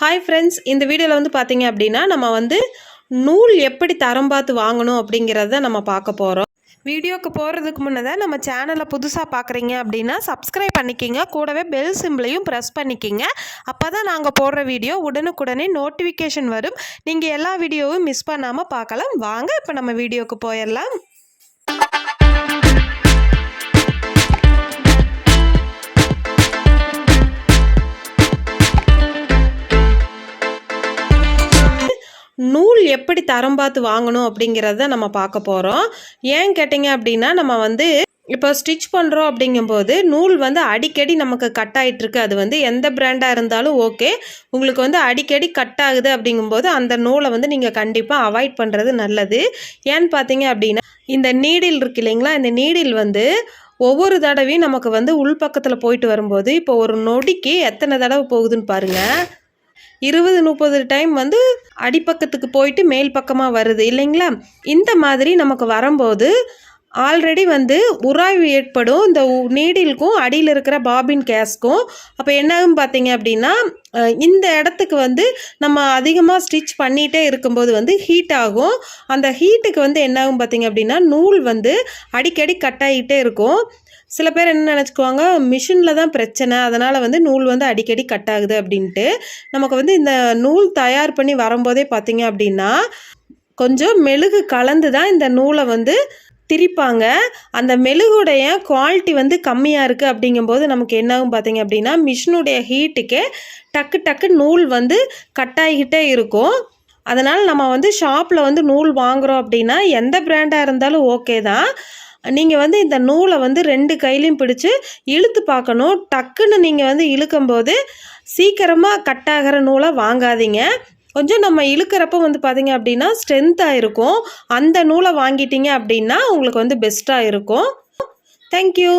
Hi friends இந்த வீடியோவில் வந்து பார்த்தீங்க அப்படின்னா நம்ம வந்து நூல் எப்படி தரம் பார்த்து வாங்கணும் அப்படிங்கிறத நம்ம பார்க்க போகிறோம் வீடியோக்கு போகிறதுக்கு முன்னதாக நம்ம சேனலை புதுசாக பார்க்குறீங்க அப்படின்னா சப்ஸ்கிரைப் பண்ணிக்கிங்க. கூடவே பெல் சிம்பிளையும் ப்ரெஸ் பண்ணிக்கிங்க. அப்போ தான் நாங்கள் போடுற வீடியோ உடனுக்குடனே நோட்டிஃபிகேஷன் வரும். நீங்கள் எல்லா வீடியோவும் மிஸ் பண்ணாமல் பார்க்கலாம். வாங்க இப்போ நம்ம வீடியோக்கு போயிடலாம். நூல் எப்படி தரம் பார்த்து வாங்கணும் அப்படிங்கிறத நம்ம பார்க்க போகிறோம் ஏன் கேட்டிங்க அப்படின்னா நம்ம வந்து இப்போ ஸ்டிச் பண்ணுறோம் அப்படிங்கும்போது நூல் வந்து அடிக்கடி நமக்கு கட் ஆகிட்டுருக்கு அது வந்து எந்த பிராண்டாக இருந்தாலும் ஓகே. உங்களுக்கு வந்து அடிக்கடி கட் ஆகுது அப்படிங்கும்போது அந்த நூலை வந்து நீங்கள் கண்டிப்பாக அவாய்ட் பண்ணுறது நல்லது. ஏன்னு பார்த்தீங்க அப்படின்னா இந்த நீடில் இருக்கு இல்லைங்களா? இந்த நீடில் வந்து ஒவ்வொரு தடவையும் நமக்கு வந்து உள்பக்கத்தில் போயிட்டு வரும்போது இப்போ ஒரு நொடிக்கு எத்தனை தடவை போகுதுன்னு பாருங்கள் இருபது முப்பது டைம் வந்து அடிப்பக்கத்துக்கு போயிட்டு மேல் பக்கமாக வருது இல்லைங்களா? இந்த மாதிரி நமக்கு வரும்போது ஆல்ரெடி வந்து உராய்வு ஏற்படும். இந்த நீடிலுக்கும் அடியில் இருக்கிற பாபின் கேஸ்க்கும் அப்போ என்னாகும் பார்த்தீங்க அப்படின்னா இந்த இடத்துக்கு வந்து நம்ம அதிகமாக ஸ்டிச் பண்ணிகிட்டே இருக்கும்போது வந்து ஹீட் ஆகும். அந்த ஹீட்டுக்கு வந்து என்னாகும் பார்த்தீங்க அப்படின்னா நூல் வந்து அடிக்கடி கட் ஆகிட்டே இருக்கும். சில பேர் என்ன நினச்சிக்குவாங்க மிஷினில் தான் பிரச்சனை அதனால் வந்து நூல் வந்து அடிக்கடி கட் ஆகுது அப்படின்ட்டு நமக்கு வந்து இந்த நூல் தயார் பண்ணி வரும்போதே பார்த்தீங்க அப்படின்னா கொஞ்சம் மெழுகு கலந்து தான் இந்த நூலை வந்து திரிப்பாங்க. அந்த மெழுகுடைய குவாலிட்டி வந்து கம்மியாக இருக்குது அப்படிங்கும்போது நமக்கு என்னாகும் பார்த்தீங்க அப்படின்னா மிஷினுடைய ஹீட்டுக்கே டக்கு டக்கு நூல் வந்து கட் ஆகிக்கிட்டே இருக்கும். அதனால் நம்ம வந்து ஷாப்பில் வந்து நூல் வாங்குகிறோம் அப்படின்னா எந்த பிராண்டாக இருந்தாலும் ஓகே தான். நீங்கள் வந்து இந்த நூலை வந்து ரெண்டு கையிலையும் பிடிச்சி இழுத்து பார்க்கணும். டக்குன்னு நீங்கள் வந்து இழுக்கும்போது சீக்கிரமாக கட் ஆகிற நூலை வாங்காதீங்க. கொஞ்சம் நம்ம இழுக்கிறப்ப வந்து பார்த்தீங்க அப்படின்னா ஸ்ட்ரென்த்தாக இருக்கும். அந்த நூலை வாங்கிட்டீங்க அப்படின்னா உங்களுக்கு வந்து பெஸ்ட்டாக இருக்கும். தேங்க்யூ